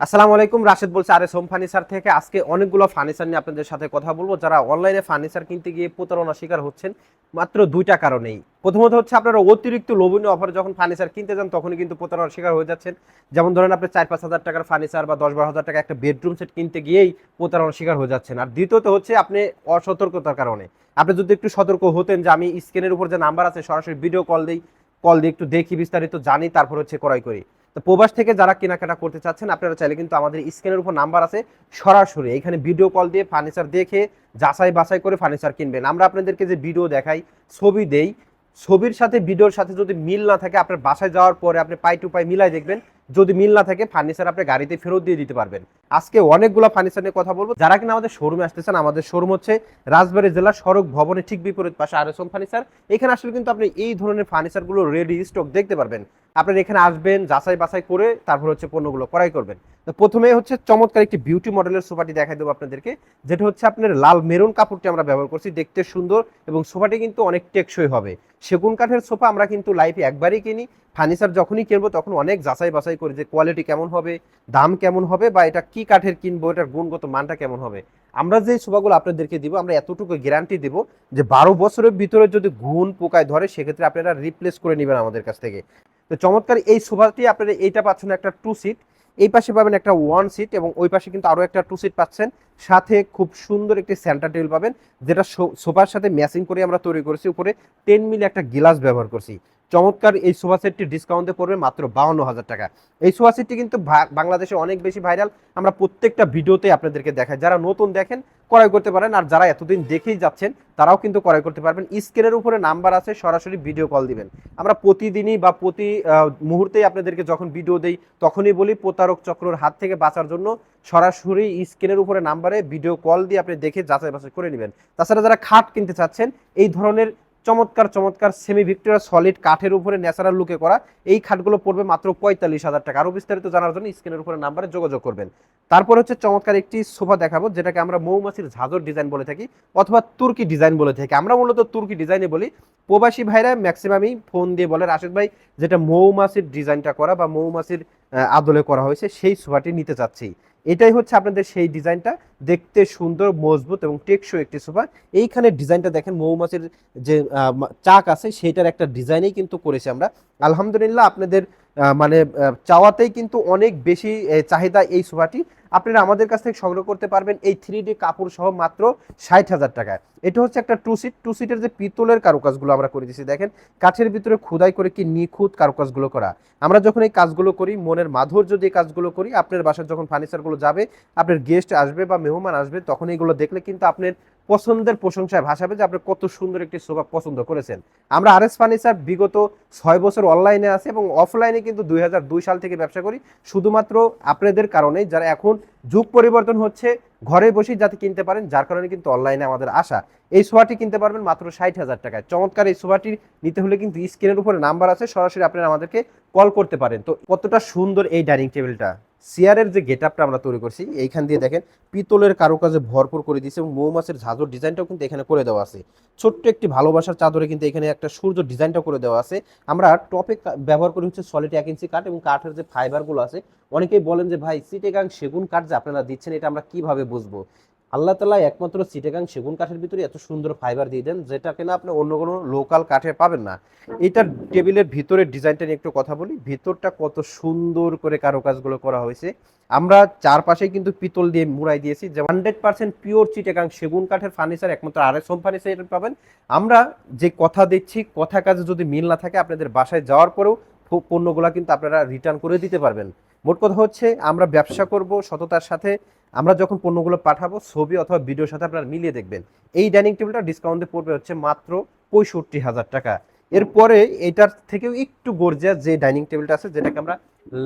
আসসালামু আলাইকুম, রাশেদ বলছে, আরে সোম ফার্নিচার থেকে আজকে অনেকগুলো ফার্নিচার নিয়ে আপনাদের সাথে কথা বলব। যারা অনলাইনে ফার্নিচার কিনতে গিয়ে প্রতারণা শিকার হচ্ছেন, মাত্র দুইটা কারণেই। প্রথমত হচ্ছে, আপনারা অতিরিক্ত লোভনীয় অফারে যখন ফার্নিচার কিনতে যান, তখনই কিন্তু প্রতারণার শিকার হয়ে যাচ্ছেন। যেমন ধরেন, আপনি চার পাঁচ হাজার টাকার ফার্নিচার বা দশ বারো হাজার টাকা একটা বেডরুম সেট কিনতে গিয়েই প্রতারণার শিকার হয়ে যাচ্ছেন। আর দ্বিতীয়ত হচ্ছে, আপনি অসতর্কতার কারণে। আপনি যদি একটু সতর্ক হতেন যে, আমি স্ক্রিনের উপর যে নাম্বার আছে, সরাসরি ভিডিও কল দিই কল দিয়ে একটু দেখি বিস্তারিত, জানি, তারপর হচ্ছে ক্রয় করি। তো প্রবাস থেকে যারা কেনাকাটা করতে চাচ্ছেন, আপনারা চাইলে কিন্তু আমাদের স্ক্রিনের উপর নাম্বার আছে, সরাসরি এখানে ভিডিও কল দিয়ে ফার্নিচার দেখে, যাচাই বাছাই করে ফার্নিচার কিনবেন। আমরা আপনাদেরকে যে ভিডিও দেখাই, ছবি দেই, ছবির সাথে ভিডিওর সাথে যদি মিল না থাকে, আপনার বাসায় যাওয়ার পরে আপনি পাই টু পাই মিলাই দেখবেন যদি মিল না থাকে ফার্নিচার আপনি গাড়িতে ফেরত দিয়ে দিতে পারবেন। আজকে অনেকগুলো ফার্নিচার নিয়ে কথা বলব। যারা কিনা আমাদের শোরুমে আসতেছেন আমাদের শোরুম হচ্ছে রাজবাড়ী জেলার সড়ক ভবনের ঠিক বিপরীত পাশে আর এস ফার্নিচার এখানে আসলে কিন্তু আপনি এই ধরনের ফার্নিচারগুলো রেডি স্টক দেখতে পারবেন। আপনারা এখানে আসবেন, যাচাই বাছাই করে তারপর হচ্ছে পণ্যগুলো ক্রয় করবেন। তো প্রথমে হচ্ছে চমৎকার একটি বিউটি মডেলের সোফাটি দেখাই দেবো আপনাদেরকে, যেটা হচ্ছে আপনার লাল মেরুন কাপড়টি আমরা ব্যবহার করছি, দেখতে সুন্দর এবং সোফাটি কিন্তু অনেক টেকসই হবে। সেগুন কাঠের সোফা আমরা কিন্তু লাইফে একবারই কিনি। ফার্নিচার যখনই কিনবো, তখন অনেক যাচাই বাছাই করি যে কোয়ালিটি কেমন হবে, দাম কেমন হবে বা এটা কি কাঠের কিনবো, এটার গুণগত মানটা কেমন হবে। আমরা যে সোফাগুলো আপনাদেরকে দিব, আমরা এতটুকু গ্যারান্টি দিব যে বারো বছরের ভিতরে যদি ঘুণ পোকায় ধরে, সেক্ষেত্রে আপনারা রিপ্লেস করে নেবেন আমাদের কাছ থেকে। তো চমৎকার, এই সোফাটি আপনারা এইটা পাচ্ছেন একটা টু সিট এই পাশে পাবেন একটা ওয়ান সিট এবং ওই পাশে কিন্তু আরও একটা টু সিট পাচ্ছেন। সাথে খুব সুন্দর একটি সেন্টার টেবিল পাবেন, যেটা সোফার সাথে ম্যাচিং করে আমরা তৈরি করেছি, উপরে টেন মিলি একটা গিলাস ব্যবহার করছি। চমৎকার এই সোফা সেটটি ডিসকাউন্টে পড়বে মাত্র বাউন্ন হাজার টাকা। এই সোফা সেটটি কিন্তু বাংলাদেশে অনেক বেশি ভাইরাল আমরা প্রত্যেকটা ভিডিওতে আপনাদেরকে দেখাই। যারা নতুন দেখেন, ক্রয় করতে পারেন। আর যারা এতদিন দেখেই যাচ্ছেন, তারাও কিন্তু ক্রয় করতে পারবেন। স্ক্রিনের উপরে নাম্বার আছে, সরাসরি ভিডিও কল দিবেন। আমরা প্রতিদিনই বা প্রতি মুহূর্তেই আপনাদেরকে যখন ভিডিও দেই, তখনই বলি প্রতারক চক্রর হাত থেকে বাঁচার জন্য সরাসরি স্ক্রিনের উপরে নাম্বারে ভিডিও কল দিয়ে আপনি দেখে যাচাই বাছাই করে নেবেন। তাছাড়া যারা খাট কিনতে চাচ্ছেন, এই ধরনের চমৎকার চমৎকার সেমি ভিক্টোরিয়া সলিড কাঠের উপরে ন্যাচারাল লুকে করা। এই খাটগুলো পড়বে মাত্র পঁয়তাল্লিশ হাজার টাকা। আরও বিস্তারিত জানার জন্য স্ক্রিনের উপরে নাম্বারে যোগাযোগ করবেন। তারপর হচ্ছে চমৎকার একটি সোফা দেখাবো, যেটাকে আমরা মৌমাছির ঝাঁঝর ডিজাইন বলে থাকি অথবা তুর্কি ডিজাইন বলে থাকি। আমরা মূলত তুর্কি ডিজাইনে বলি। প্রবাসী ভাইরা ম্যাক্সিমামই ফোন দিয়ে বলে রাশেদ ভাই, যেটা মৌমাছির ডিজাইনটা করা বা মৌমাছির আদলে করা হয়েছে, সেই সোফাটি নিতে চাচ্ছি। এটাই হচ্ছে আপনাদের সেই ডিজাইনটা। দেখতে সুন্দর, মজবুত এবং টেকসই একটি সোফা। এইখানে ডিজাইনটা দেখেন, মৌমাছির যে চাক আছে সেটার একটা ডিজাইনেই কিন্তু করেছি আমরা। আলহামদুলিল্লাহ আপনাদের মানে চাওয়াতেই কিন্তু অনেক বেশি চাহিদা এই সোফাটি। আপনারা আমাদের কাছ থেকে সংগ্রহ করতে পারবেন এই থ্রি ডি কাপড় সহ মাত্র ষাট হাজার টাকায়। এটা হচ্ছে একটা টু সিট টু সিটের যে পিতলের কারুকাজগুলো আমরা করে দিচ্ছি দেখেন, কাঠের ভিতরে খোদাই করে কি নিখুঁত কারুকাজগুলো করা। আমরা যখন এই কাজগুলো করি, মনের মাধুর্য দিয়ে কাজগুলো করি, আপনার বাসার যখন ফার্নিচারগুলো যাবে, আপনার গেস্ট আসবে বা মেহমান আসবে, তখন এইগুলো দেখলে কিন্তু আপনার পছন্দের প্রশংসায় ভাসাবে যে আপনি কত সুন্দর একটি সোফা পছন্দ করেছেন। আমরা আর এস ফার্নিচার বিগত ছয় বছর অনলাইনে আছে এবং অফলাইনে কিন্তু দুই সাল থেকে ব্যবসা করি। শুধুমাত্র আপনাদের কারণে যারা এখন যুগ পরিবর্তন হচ্ছে, ঘরে বসেই যাতে কিনতে পারেন, যার কারণে কিন্তু অনলাইনে আমাদের আসা এই সোফাটি কিনতে পারবেন মাত্র ষাট হাজার টাকায়। চমৎকার এই সোফাটি নিতে হলে কিন্তু স্ক্রিনের উপরে নাম্বার আছে, সরাসরি আপনারা আমাদেরকে কল করতে পারেন। তো কতটা সুন্দর এই ডাইনিং টেবিলটা। চেয়ারের যে গেট আপটা আমরা তৈরি করছি, এইখান দিয়ে দেখেন পিতলের কারুকাজে ভরপুর করে দিয়েছে এবং মৌমাছের ঝাঁঝর ডিজাইনটাও কিন্তু এখানে করে দেওয়া আছে। ছোট্ট একটি ভালোবাসার চাদরে কিন্তু এখানে একটা সূর্য ডিজাইনটা করে দেওয়া আছে। আমরা টপে ব্যবহার করি হচ্ছে সলিড এক ইঞ্চি কাঠ এবং কাঠের যে ফাইবারগুলো আছে, অনেকেই বলেন যে, ভাই সিটেগাং সেগুন কাঠ যে আপনারা দিচ্ছেন, এটা আমরা কীভাবে বুঝব? আল্লাহ তালা একমাত্র সিটেগাং সেগুন কাঠের ভিতরে এত সুন্দর ফাইবার দিয়ে দেন, যেটা কিনা আপনি অন্য কোনো লোকাল কাঠে পাবেন না। এটা টেবিলের ভিতরের ডিজাইনটা নিয়ে একটু কথা বলি। ভিতরটা কত সুন্দর করে কারুকাজগুলো করা হয়েছে। আমরা চারপাশে কিন্তু পিতল দিয়ে মুড়াই দিয়েছি। যে হান্ড্রেড পার্সেন্ট পিওর চিটেগাং সেগুন কাঠের ফার্নিচার একমাত্র আর এস ফার্নিচার পাবেন। আমরা যে কথা দিচ্ছি, কথা কাজে যদি মিল না থাকে, আপনাদের বাসায় যাওয়ার পরেও পণ্যগুলা কিন্তু আপনারা রিটার্ন করে দিতে পারবেন। মোট কথা হচ্ছে, আমরা ব্যবসা করব সততার সাথে। আমরা যখন পণ্যগুলো পাঠাবো, ছবি অথবা ভিডিওর সাথে আপনারা মিলিয়ে দেখবেন। এই ডাইনিং টেবিলটা ডিসকাউন্টে পড়বে হচ্ছে মাত্র পঁয়ষট্টি হাজার টাকা। এরপরে এটার থেকেও একটু গর্জিয়াস যে ডাইনিং টেবিলটা আছে, যেটাকে আমরা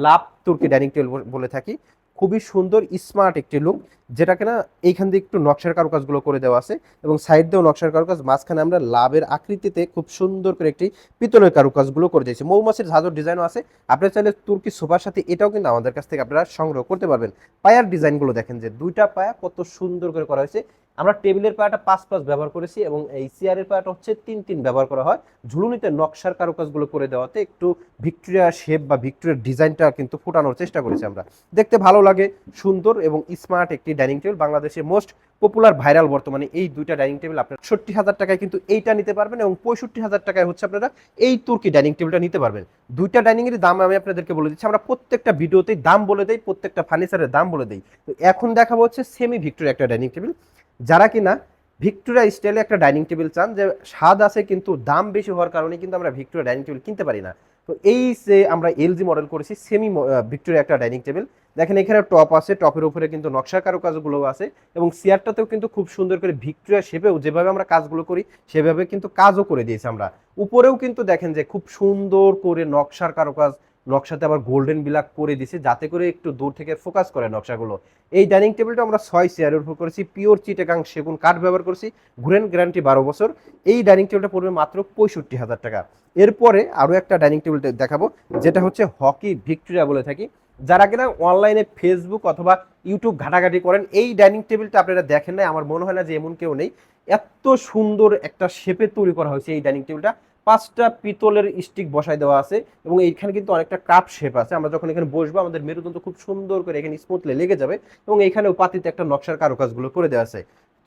লাভ তুর্কি ডাইনিং টেবিল বলে থাকি খুবই সুন্দর স্মার্ট একটি লুক যেটা কিনা এইখান দিয়ে একটু নকশার কারুকাজগুলো করে দেওয়া আছে এবং সাইড দিয়েও নকশার কারুকাজ, মাঝখানে আমরা লাভের আকৃতিতে খুব সুন্দর করে একটি পিতলের কারুকাজগুলো করে দিয়েছি। মৌমাছির ঝাঁঝর ডিজাইনও আছে। আপনারা চাইলে তুর্কি সোফার সাথে এটাও কিন্তু আমাদের কাছ থেকে আপনারা সংগ্রহ করতে পারবেন। পায়ার ডিজাইনগুলো দেখেন যে দুইটা পায়া কত সুন্দর করে করা হয়েছে। আমরা টেবিলের পায়াটা পাঁচ পাঁচ ব্যবহার করেছি এবং এই চেয়ারের পায়াটা হচ্ছে তিন তিন ব্যবহার করা হয়। ঝুলুনিতে নকশার কারুকাজগুলো করে দেওয়াতে একটু ভিক্টোরিয়া শেপ বা ভিক্টোরিয়ার ডিজাইনটা কিন্তু ফুটানোর চেষ্টা করেছি আমরা। দেখতে ভালো লাগে, সুন্দর এবং স্মার্ট একটি ডাইনিং টেবিল। বাংলাদেশের মোস্ট পপুলার ভাইরাল বর্তমানে এই দুইটা ডাইনিং টেবিল আপনার ষট্টি হাজার টাকায় কিন্তু এইটা নিতে পারবেন এবং পঁয়ষট্টি হাজার টাকায় হচ্ছে আপনারা এই তুর্কি ডাইনিং টেবিলটা নিতে পারবেন। দুইটা ডাইনিং এর দাম আমি আপনাদেরকে বলে দিচ্ছি। আমরা প্রত্যেকটা ভিডিওতেই দাম বলে দেই, প্রত্যেকটা ফার্নিচারের দাম বলে দেই। তো এখন দেখাবো হচ্ছে সেমি ভিক্টোরিয়া একটা ডাইনিং টেবিল। যারা কিনা ভিক্টোরিয়া স্টাইলে একটা ডাইনিং টেবিল চান, যে স্বাদ আছে কিন্তু দাম বেশি হওয়ার কারণে কিন্তু আমরা ভিক্টোরিয়া ডাইনিং টেবিল কিনতে পারি না। তো এই যে আমরা এলজি মডেল করেছি সেমি ভিক্টোরিয়া একটা ডাইনিং টেবিল। দেখেন এখানে টপ আছে টপের উপরে কিন্তু নকশা কারুকাজগুলো আছে এবং চেয়ারটাতেও কিন্তু খুব সুন্দর করে ভিক্টোরিয়া শেপেও যেভাবে আমরা কাজগুলো করি, সেভাবে কিন্তু কাজও করে দিয়েছি আমরা। উপরেও কিন্তু দেখেন যে খুব সুন্দর করে নকশার কারুকাজ নকশাতে আবার গোল্ডেন বিলাক করে দিছি, যাতে করে একটু দূর থেকে ফোকাস করে নকশাগুলো। এই ডাইনিং টেবিলটা আমরা ছয় চেয়ারের উপর করেছি পিওর চিটেকাং সেগুন কাঠ ব্যবহার করেছি ঘুরেন গ্যারান্টি বারো বছর। এই ডাইনিং টেবিলটা পড়বে মাত্র পঁয়ষট্টি হাজার টাকা। এরপরে আরও একটা ডাইনিং টেবিল দেখাবো, যেটা হচ্ছে হকি ভিক্টোরিয়া বলে থাকি। যারা কিনা অনলাইনে ফেসবুক অথবা ইউটিউব ঘাটাঘাটি করেন, এই ডাইনিং টেবিলটা আপনারা দেখেন নাই, আমার মনে হয় না যে এমন কেউ নেই। এত সুন্দর একটা শেপে তৈরি করা হয়েছে এই ডাইনিং টেবিলটা পাঁচটা পিতলের স্টিক বসাই দেওয়া আছে এবং এইখানে কিন্তু অনেকটা কাপ শেপ আছে। আমরা যখন এখানে বসবো, আমাদের মেরুদণ্ড খুব সুন্দর করে এখানে স্মুথলি লেগে যাবে এবং এইখানেও পাতিতে একটা নকশার কারুকাজগুলো করে দেওয়া আছে।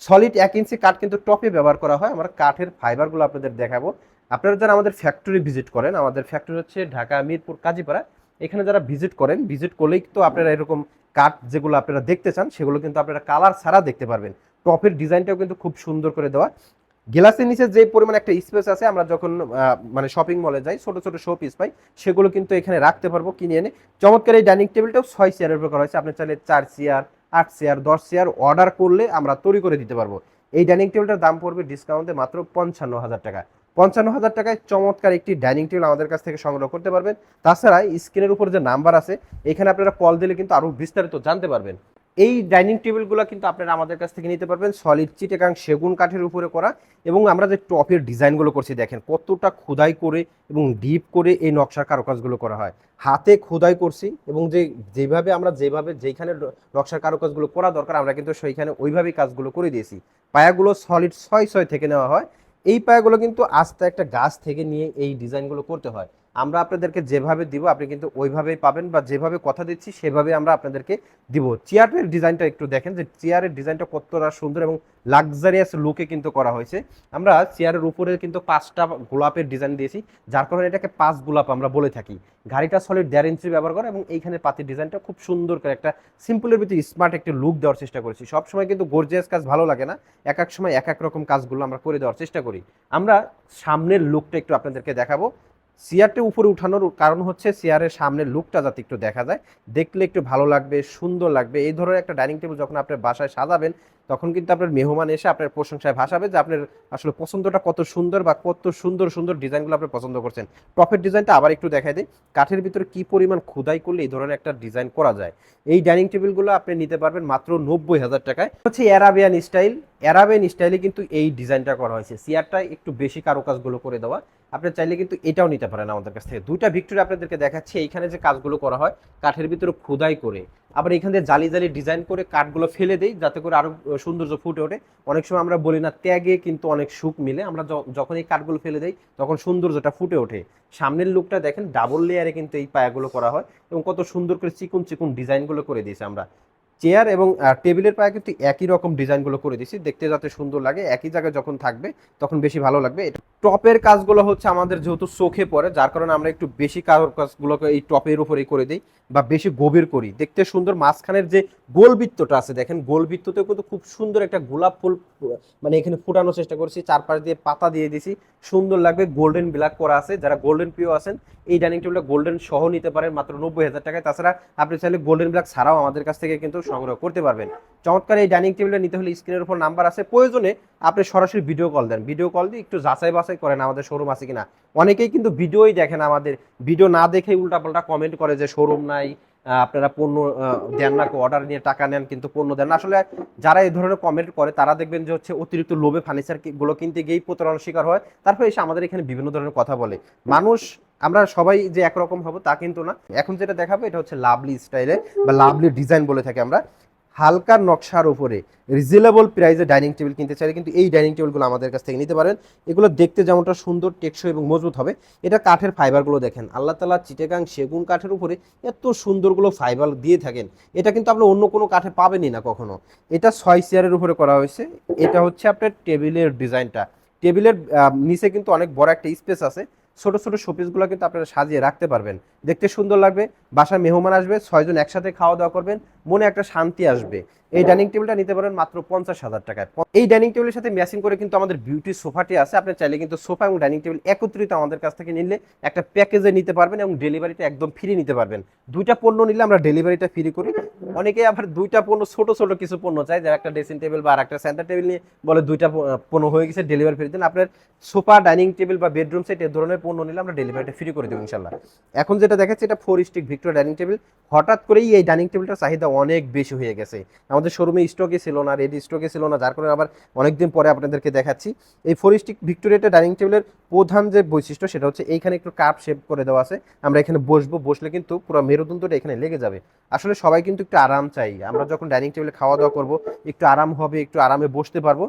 সলিড এক ইঞ্চি কাঠ কিন্তু টপে ব্যবহার করা হয়। আমরা কাঠের ফাইবারগুলো আপনাদের দেখাবো। আপনারা যারা আমাদের ফ্যাক্টরি ভিজিট করেন, আমাদের ফ্যাক্টরি হচ্ছে ঢাকা, মিরপুর, কাজীপাড়া, এখানে যারা ভিজিট করেন ভিজিট করলেই তো আপনারা এরকম কাঠ যেগুলো আপনারা দেখতে চান, সেগুলো কিন্তু আপনারা কালার ছাড়া দেখতে পারবেন। টপের ডিজাইনটাও কিন্তু খুব সুন্দর করে দেওয়া। গ্লাসের নিচে যে পরিমাণ একটা স্পেস আছে, আমরা যখন মানে শপিং মলে যাই, ছোট ছোট শো পিস পাই, সেগুলো কিন্তু এখানে রাখতে পারব, কিনে এনে। চমৎকার এই ডাইনিং টেবিলটাও ছয় চেয়ারের উপর করা হয়েছে। আপনি চাইলে চার চেয়ার আট চেয়ার দশ চেয়ার অর্ডার করলে আমরা তৈরি করে দিতে পারব। এই ডাইনিং টেবিলটার দাম পড়বে ডিসকাউন্টে মাত্র পঞ্চান্ন হাজার টাকা। পঞ্চান্ন হাজার টাকায় চমৎকার একটি ডাইনিং টেবিল আমাদের কাছ থেকে সংগ্রহ করতে পারবেন। তাছাড়া স্ক্রিনের উপর যে নাম্বার আছে, এখানে আপনারা কল দিলে কিন্তু আরও বিস্তারিত জানতে পারবেন। এই ডাইনিং টেবিলগুলো কিন্তু আপনারা আমাদের কাছ থেকে নিতে পারবেন। সলিড চিটেগাং সেগুন কাঠের উপরে করা এবং আমরা যে টপের ডিজাইনগুলো করছি, দেখেন কতটা খোদাই করে এবং ডিপ করে এই নকশার কারুকাজগুলো করা হয়। হাতে খোদাই করছি এবং যে, যেভাবে আমরা যেভাবে যেখানে নকশার কারুকাজগুলো করা দরকার, আমরা কিন্তু সেইখানে ওইভাবেই কাজগুলো করে দিয়েছি। পায়াগুলো সলিড ছয় ছয় থেকে নেওয়া হয়। এই পায়াগুলো কিন্তু আস্তে একটা গাছ থেকে নিয়ে এই ডিজাইনগুলো করতে হয়। আমরা আপনাদেরকে যেভাবে দিব, আপনি কিন্তু ওইভাবেই পাবেন বা যেভাবে কথা দিচ্ছি সেভাবে আমরা আপনাদেরকে দিব। চেয়ারের ডিজাইনটা একটু দেখেন যে চেয়ারের ডিজাইনটা কতটা সুন্দর এবং লাক্সারিয়াস লুকে কিন্তু করা হয়েছে। আমরা চেয়ারের উপরে কিন্তু পাঁচটা গোলাপের ডিজাইন দিয়েছি, যার কারণে এটাকে পাঁচ গোলাপ আমরা বলে থাকি। গাড়িটা সলিড দেড় ইঞ্চি ব্যবহার করে এবং এইখানে পাতির ডিজাইনটা খুব সুন্দর করে একটা সিম্পলের ভিতরে স্মার্ট একটা লুক দেওয়ার চেষ্টা করেছি। সবসময় কিন্তু গর্জিয়াস কাজ ভালো লাগে না, এক এক সময় এক এক রকম কাজগুলো আমরা করে দেওয়ার চেষ্টা করি। আমরা সামনের লুকটা একটু আপনাদেরকে দেখাবো। চেয়ারটা উপরে উঠানোর কারণ হচ্ছে চেয়ারের সামনে লুকটা যাতে একটু দেখা যায়। দেখলে একটু ভালো লাগবে, সুন্দর লাগবে। এই ধরনের একটা ডাইনিং টেবিল যখন আপনার বাসায় সাজাবেন, তখন কিন্তু আপনার মেহমান এসে আপনার প্রশংসায় ভাসাবে যে আপনার আসলে পছন্দটা কত সুন্দর বা কত সুন্দর সুন্দর ডিজাইনগুলো আপনি পছন্দ করছেন। টপের ডিজাইনটা আবার একটু দেখাই দিই। কাঠের ভিতরে কি পরিমাণ খোদাই করলে এই ধরনের একটা ডিজাইন করা যায়? এই ডাইনিং টেবিলগুলো আপনি নিতে পারবেন মাত্র নব্বই হাজার টাকায়। হচ্ছে অ্যারাবিয়ান স্টাইল। অ্যারাবিয়ান স্টাইলে কিন্তু এই ডিজাইনটা করা হয়েছে। চেয়ারটা একটু বেশি কারুকাজগুলো করে দেওয়া। আপনি চাইলে কিন্তু এটাও নিতে পারেন আমাদের কাছ থেকে। দুইটা ভিক্টোরিয়া আপনাদেরকে দেখাচ্ছি। এইখানে যে কাজগুলো করা হয়, কাঠের ভিতরে খোদাই করে। আবার এখান থেকে জালি জালি ডিজাইন করে কাঠগুলো ফেলে দেই, যাতে করে আরও সৌন্দর্য ফুটে ওঠে। অনেক সময় আমরা বলি না, ত্যাগে কিন্তু অনেক সুখ মিলে। আমরা যখন এই কাঠগুলো ফেলে দেই, তখন সৌন্দর্যটা ফুটে ওঠে। সামনের লুকটা দেখেন, ডাবল লেয়ারে কিন্তু এই পায়াগুলো করা হয় এবং কত সুন্দর করে চিকুন চিকুন ডিজাইনগুলো করে দিয়েছে আমরা। চেয়ার এবং টেবিলের পায়ে কিন্তু একই রকম ডিজাইনগুলো করে দিছি দেখতে যাতে সুন্দর লাগে, একই জায়গায় যখন থাকবে, তখন বেশি ভালো লাগবে। টপের কাজগুলো হচ্ছে আমাদের যেহেতু চোখে পড়ে, যার কারণে আমরা একটু বেশি কাজগুলোকে এই টপের উপরেই করে দিই। বা বেশি গভীর করি। দেখতে সুন্দর মাঝখানের যে গোল বৃত্তটা আছে, দেখেন গোল বৃত্ততেও কিন্তু খুব সুন্দর একটা গোলাপ ফুল মানে এখানে ফুটানোর চেষ্টা করছি, চারপাশ দিয়ে পাতা দিয়ে দিছি সুন্দর লাগবে, গোল্ডেন ব্ল্যাক করা আছে, যারা গোল্ডেন প্রিয় আছেন, এই ডাইনিং টেবিলটা গোল্ডেন সহ নিতে পারেন, মাত্র নব্বই হাজার টাকায়। তাছাড়া আপনি চাইলে গোল্ডেন ব্ল্যাক ছাড়াও আমাদের কাছ থেকে কিন্তু সংগ্রহ করতে পারবেন। চমৎকার এই ডাইনিং টেবিলটা নিতে হলে স্ক্রিনের উপর নাম্বার আছে। প্রয়োজনে আপনি সরাসরি ভিডিও কল দেন। ভিডিও কল দিয়ে একটু যাচাই বাছাই করেন আমাদের শোরুম আছে কিনা। অনেকেই কিন্তু ভিডিওই দেখেন আমাদের। ভিডিও না দেখে উল্টাপাল্টা কমেন্ট করে যে শোরুম নাই আপনারা পণ্য দেন না অর্ডার নিয়ে টাকা নেন কিন্তু পণ্য দেন না। আসলে যারা এই ধরনের কমেন্ট করে, তারা দেখবেন যে হচ্ছে অতিরিক্ত লোভে ফার্নিচারগুলো কিনতে গিয়েই প্রতারণার শিকার হয়। তারপরে এসে আমাদের এখানে বিভিন্ন ধরনের কথা বলে। মানুষ, আমরা সবাই যে একরকম হব তা কিন্তু না। এখন যেটা দেখাবো, এটা হচ্ছে লাভলি স্টাইলে বা লাভলি ডিজাইন বলে থাকি আমরা। হালকা নকশার উপরে রিজনেবল প্রাইসে ডাইনিং টেবিল কিনতে চাইলে কিন্তু এই ডাইনিং টেবিলগুলো আমাদের কাছ থেকে নিতে পারেন। এগুলো দেখতে যেমনটা সুন্দর, টেকসই এবং মজবুত হবে। এটা কাঠের ফাইবারগুলো দেখেন। আল্লাহ তালা চিটেগাং সেগুন কাঠের উপরে এত সুন্দরগুলো ফাইবার দিয়ে থাকেন। এটা কিন্তু আপনি অন্য কোনো কাঠে পাবেনই না কখনো। এটা ছয় চেয়ারের উপরে করা হয়েছে। এটা হচ্ছে আপনার টেবিলের ডিজাইনটা টেবিলের নিচে কিন্তু অনেক বড় একটা স্পেস আছে। ছোট ছোট শোপিসগুলো কিন্তু আপনারা সাজিয়ে রাখতে পারবেন। দেখতে সুন্দর লাগবে। বাসায় মেহমান আসবে, ছয়জন একসাথে খাওয়া দাওয়া করবেন। মনে একটা শান্তি আসবে। এই ডাইনিং টেবিলটা নিতে পারেন মাত্র পঞ্চাশ হাজার টাকায়। এই ডাইনিং টেবিলের সাথে ম্যাচিং করে কিন্তু আমাদের বিউটি সোফাটি আছে। আপনি চাইলে কিন্তু সোফা এবং ডাইনিং টেবিল একত্রিত আমাদের কাছ থেকে নিলে একটা প্যাকেজে নিতে পারবেন এবং ডেলিভারিটা একদম ফ্রি নিতে পারবেন। দুইটা পণ্য নিলে আমরা ডেলিভারিটা ফ্রি করি। অনেকে আবার দুইটা পণ্য, ছোট ছোট কিছু পণ্য চাই যারা একটা ড্রেসিং টেবিল বা আর একটা সেন্টার টেবিল নিয়ে বলে দুইটা পণ্য হয়ে গেছে, ডেলিভারি ফ্রি। দেন আপনার সোফা, ডাইনিং টেবিল বা বেডরুম সেট এ ধরনের পণ্য নিলে আমরা ডেলিভারিটা ফ্রি করে দেবো ইনশাল্লাহ। এখন যেটা দেখাচ্ছি, এটা four stick Victor dining table. হঠাৎ করেই এই ডাইনিং টেবিলটার চাহিদা অনেক বেশি হয়ে গেছে। আমাদের শোরুমে স্টকে ছিল না রেডি স্টকে ছিল না, যার কারণে আবার অনেকদিন পরে আপনাদেরকে দেখাচ্ছি। এই ফোর স্টিক ভিক্টোরিয়াটা ডাইনিং টেবিলের প্রধান যে বৈশিষ্ট্য, সেটা হচ্ছে এইখানে একটু কাপ শেপ করে দেওয়া আছে। আমরা এখানে বসবো, বসলে কিন্তু পুরো মেরুদণ্ডটা এখানে লেগে যাবে। আসলে সবাই কিন্তু একটু আরাম চাই। আমরা যখন ডাইনিং টেবিলে খাওয়া দাওয়া করব, একটু আরাম হবে, একটু আরামে বসতে পারব।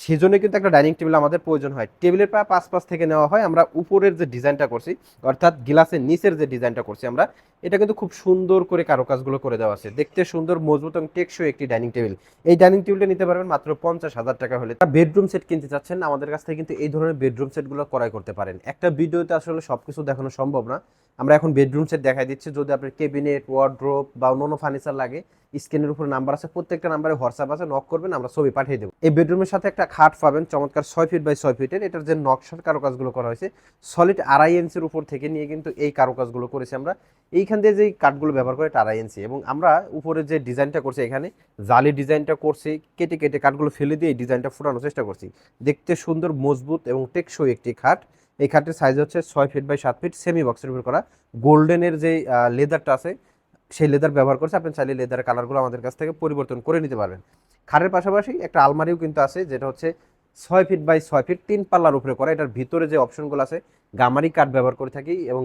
সেজন্য কিন্তু একটা ডাইনিং টেবিল আমাদের প্রয়োজন হয়। টেবিলের প্রায় পাঁচ পাঁচ থেকে নেওয়া হয়। আমরা উপরের যে ডিজাইনটা করছি, অর্থাৎ গ্লাসের নিচের যে ডিজাইনটা করছি আমরা, এটা কিন্তু খুব সুন্দর করে কারুকাজগুলো করে দেওয়া আছে। দেখতে সুন্দর, মজবুত এবং টেকসই একটি ডাইনিং টেবিল। এই ডাইনিং টেবিলটা নিতে পারবেন মাত্র পঞ্চাশ হাজার টাকা হলে। তা বেডরুম সেট কিনতে চাচ্ছেন, আমাদের কাছ থেকে কিন্তু এই ধরনের বেডরুম সেটগুলো ক্রয় করতে পারেন। একটা ভিডিওতে আসলে সবকিছু দেখানো সম্ভব না। আমরা এখন বেডরুম সেট দেখাই দিচ্ছি। যদি আপনার কেবিনেট ওয়ার্ড্রোপ বা অন্য ফার্নিচার লাগে স্ক্রিনের উপর নাম্বার আছে, প্রত্যেকটা নাম্বারে হোয়াটসঅ্যাপ আছে নক করবেন, আমরা ছবি পাঠিয়ে দেবো। এই বেডরুমের সাথে একটা খাট পাবেন, চমৎকার ছয় ফিট বাই ছয় ফিটের এটার যে নকশার কারুকাজগুলো করা হয়েছে সলিড আড়াই ইঞ্চের উপর থেকে নিয়ে কিন্তু এই কারুকাজগুলো করেছি আমরা। এইখান দিয়ে যে কাঠগুলো ব্যবহার করে এটা আড়াই এবং আমরা উপরে যে ডিজাইনটা করছি এখানে, জালি ডিজাইনটা করছি, কেটে কেটে কাঠগুলো ফেলে দিয়ে এই ডিজাইনটা ফোটানোর চেষ্টা করছি। দেখতে সুন্দর, মজবুত এবং টেকসই একটি খাট। এই খাটের সাইজ হচ্ছে ছয় ফিট বাই সাত ফিট সেমি বক্সের উপর করা। গোল্ডেনের যে লেদারটা আছে, সেই লেদার ব্যবহার করছে। আপনি চাইলে লেদার কালারগুলো আমাদের কাছ থেকে পরিবর্তন করে নিতে পারবেন। খাটের পাশাপাশি একটা আলমারিও কিন্তু আছে, যেটা হচ্ছে ছয় ফিট বাই ছয় ফিট তিন পাল্লার উপরে করা। এটার ভিতরে যে অপশনগুলো আছে, গামারি কাঠ ব্যবহার করে থাকি এবং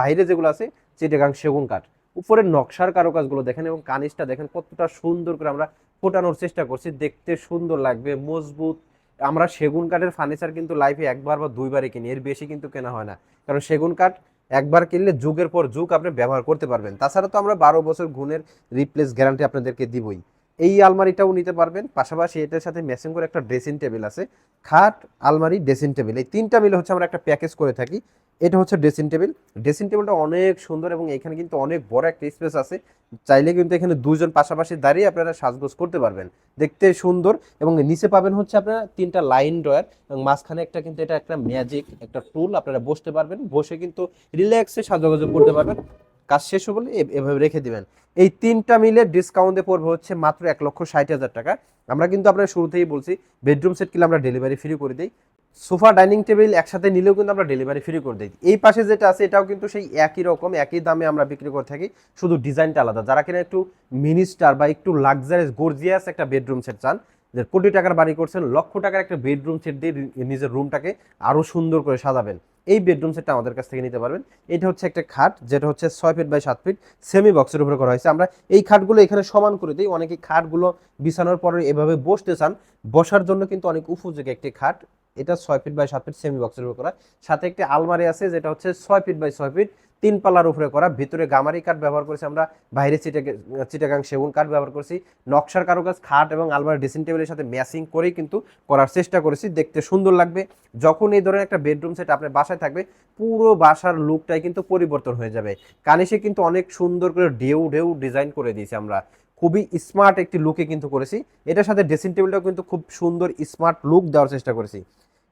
বাইরে যেগুলো আছে, চিটেগাং সেগুন কাঠ। উপরের নকশার কারুকাজগুলো দেখেন এবং কানিসটা দেখেন কতটা সুন্দর করে আমরা ফোটানোর চেষ্টা করছি। দেখতে সুন্দর লাগবে, মজবুত আমরা সেগুন কাঠের ফার্নিচার কিন্তু লাইফে একবার বা দুইবারই কিনি, এর বেশি কিন্তু কেনা হয় না। কারণ সেগুন কাঠ একবার কিনলে যুগের পর যুগ আপনি ব্যবহার করতে পারবেন। তাছাড়া তো আমরা বারো বছর গুণের রিপ্লেস গ্যারান্টি আপনাদেরকে দিবই। এই আলমারিটাও নিতে পারবেন। পাশাপাশি এটার সাথে ম্যাচিং করে একটা ড্রেসিং টেবিল আছে। খাট, আলমারি ড্রেসিং টেবিল এই তিনটা মিলে হচ্ছে আমরা একটা প্যাকেজ করে থাকি। এটা হচ্ছে ড্রেসিং টেবিল ড্রেসিং টেবিলটা অনেক সুন্দর এবং এখানে কিন্তু অনেক বড় একটা স্পেস আছে। চাইলে কিন্তু এখানে দুজন পাশাপাশি দাঁড়িয়ে আপনারা সাজগোজ করতে পারবেন। দেখতে সুন্দর এবং নিচে পাবেন হচ্ছে আপনারা তিনটা লাইন ড্রয়ার এবং মাঝখানে একটা কিন্তু এটা একটা ম্যাজিক একটা টুল আপনারা বসতে পারবেন। বসে কিন্তু রিল্যাক্সে সাজাগুজো করতে পারবেন। কাজ শেষ হলে এভাবে রেখে দিবেন। এই তিনটা মিলে ডিসকাউন্টে পড়বে হচ্ছে মাত্র এক লক্ষ ষাট হাজার টাকা। আমরা কিন্তু আপনার শুরু থেকেই বলছি বেডরুম সেট কিনলে আমরা ডেলিভারি ফ্রি করে দিই। সোফা ডাইনিং টেবিল একসাথে নিলেও কিন্তু আমরা ডেলিভারি ফ্রি করে দিই। এই পাশে যেটা আছে, এটাও কিন্তু সেই একই রকম, একই দামে আমরা বিক্রি করে থাকি। শুধু ডিজাইনটা আলাদা। যারা কিনা একটু মিনিস্টার বা একটু লাক্সারিয়াস গর্জিয়াস একটা বেডরুম সেট চান, যে কোটি টাকার বাড়ি করছেন, লক্ষ টাকার একটা বেডরুম সেট দিয়ে নিজের রুমটাকে আরও সুন্দর করে সাজাবেন। এই বেডরুম সেটটা আমাদের কাছ থেকে নিতে পারবেন। এটা হচ্ছে একটা খাট, যেটা হচ্ছে ছয় ফিট বাই সাত ফিট সেমি বক্সের উপরে করা হয়েছে। আমরা এই খাটগুলো এখানে সমান করে দিই। অনেকে খাটগুলো বিছানোর পরে এভাবে বসতে চান। বসার জন্য কিন্তু অনেক উপযোগী একটি খাট। এটা ছয় ফিট বাই সাত ফিট সেমি বক্সের উপরে করা। সাথে একটি আলমারি আছে, যেটা হচ্ছে ছয় ফিট বাই ছয় ফিট, তিন পাল্লার উপরে করা। ভিতরে গামারি কাঠ ব্যবহার করেছি আমরা, বাইরে চিটাগাং সেগুন কাঠ ব্যবহার করছি। নকশার কারুকাজ, খাট এবং আলমারি ড্রেসিং টেবিলের সাথে ম্যাচিং করেই কিন্তু করার চেষ্টা করেছি। দেখতে সুন্দর লাগবে। যখন এই ধরনের একটা বেডরুম সেট আপনার বাসায় থাকবে, পুরো বাসার লুকটাই কিন্তু পরিবর্তন হয়ে যাবে। কানিসে কিন্তু অনেক সুন্দর করে ঢেউ ঢেউ ডিজাইন করে দিয়েছি আমরা। খুবই স্মার্ট একটি লুকে কিন্তু করেছি। এটার সাথে ড্রেসিং টেবিলটাও কিন্তু খুব সুন্দর স্মার্ট লুক দেওয়ার চেষ্টা করেছি।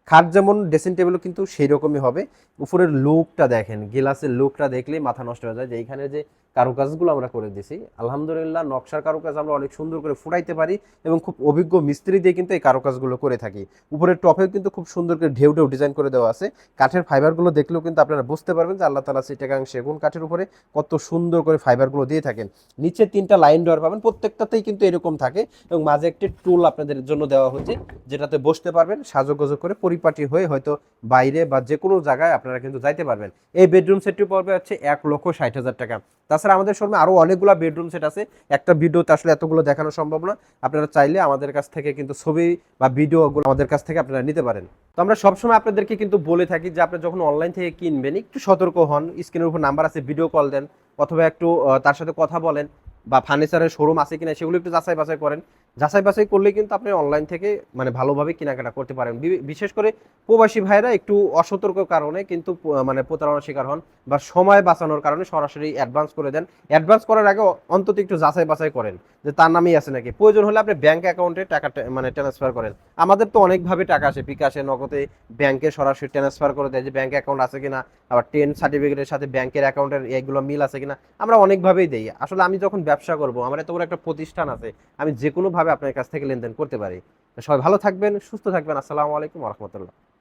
খাট যেমন ড্রেসিং টেবিলও কিন্তু সেই রকমই হবে। উপরের লুকটা দেখেন গ্লাসের লুকটা দেখলেই মাথা নষ্ট হয়ে যায় যে এইখানে যে কারুকাজগুলো আমরা করে দিছি। আলহামদুলিল্লাহ, নকশার কারুকাজ আমরা অনেক সুন্দর করে ফুটাইতে পারি এবং খুব অভিজ্ঞ মিস্ত্রি দিয়ে কিন্তু এই কারুকাজগুলো করে থাকি। উপরের টপেও কিন্তু খুব সুন্দর করে ঢেউ ঢেউ ডিজাইন করে দেওয়া আছে। কাঠের ফাইবারগুলো দেখলেও কিন্তু আপনারা বুঝতে পারবেন যে আল্লাহ তালা সিটাগাং সেগুন কাঠের উপরে কত সুন্দর করে ফাইবারগুলো দিয়ে থাকেন। নিচে তিনটা লাইন ডোয়ার পাবেন, প্রত্যেকটাতেই কিন্তু এরকম থাকে এবং মাঝে একটি টুল আপনাদের জন্য দেওয়া হয়েছে যেটাতে বসতে পারবেন, সাজগোজ করে পরিপাটি হয়ে হয়তো বাইরে বা যে কোনো জায়গায় আপনারা কিন্তু যাইতে পারবেন। এই বেডরুম সেটটি পড়বে হচ্ছে এক লক্ষ ষাট হাজার টাকা। তাছাড়া আমাদের শোরুমে আরও অনেকগুলো বেডরুম সেট আছে। একটা ভিডিওতে আসলে এতগুলো দেখানো সম্ভব না। আপনারা চাইলে আমাদের কাছ থেকে কিন্তু ছবি বা ভিডিওগুলো আমাদের কাছ থেকে আপনারা নিতে পারেন। তো আমরা সবসময় আপনাদেরকে কিন্তু বলে থাকি যে আপনি যখন অনলাইন থেকে কিনবেন, একটু সতর্ক হন। স্ক্রিনের উপর নাম্বার আছে ভিডিও কল দেন। অথবা একটু তার সাথে কথা বলেন বা ফার্নিচারের শোরুম আছে কিনা সেগুলো একটু যাচাই বাছাই করেন। যাচাই বাছাই করলে কিন্তু আপনি অনলাইন থেকে মানে ভালোভাবে কেনাকাটা করতে পারেন। বিশেষ করে প্রবাসী ভাইরা একটু অসতর্ক কারণে কিন্তু মানে প্রতারণার শিকার হন বা সময় বাঁচানোর কারণে সরাসরি অ্যাডভান্স করে দেন। অ্যাডভান্স করার আগে অন্তত একটু যাচাই বাছাই করেন যে তার নামেই আছে নাকি। প্রয়োজন হলে আপনি ব্যাংক অ্যাকাউন্টে টাকা মানে ট্রান্সফার করেন। আমাদের তো অনেকভাবে টাকা আসে বিকাশে নগদে ব্যাংকে সরাসরি ট্রান্সফার করে দেয় যে ব্যাংক অ্যাকাউন্ট আছে কিনা, আবার টেন সার্টিফিকেটের সাথে ব্যাংকের অ্যাকাউন্টের এগুলো মিল আছে কিনা, আমরা অনেকভাবেই দেই। আসলে আমি যখন ব্যবসা করব, আমার এত বড় একটা প্রতিষ্ঠান আছে, আমি যে কোনোভাবে আপনার কাছ থেকে লেনদেন করতে পারি। সবাই ভালো থাকবেন সুস্থ থাকবেন। আসসালামু আলাইকুম রহমতুল্লাহ।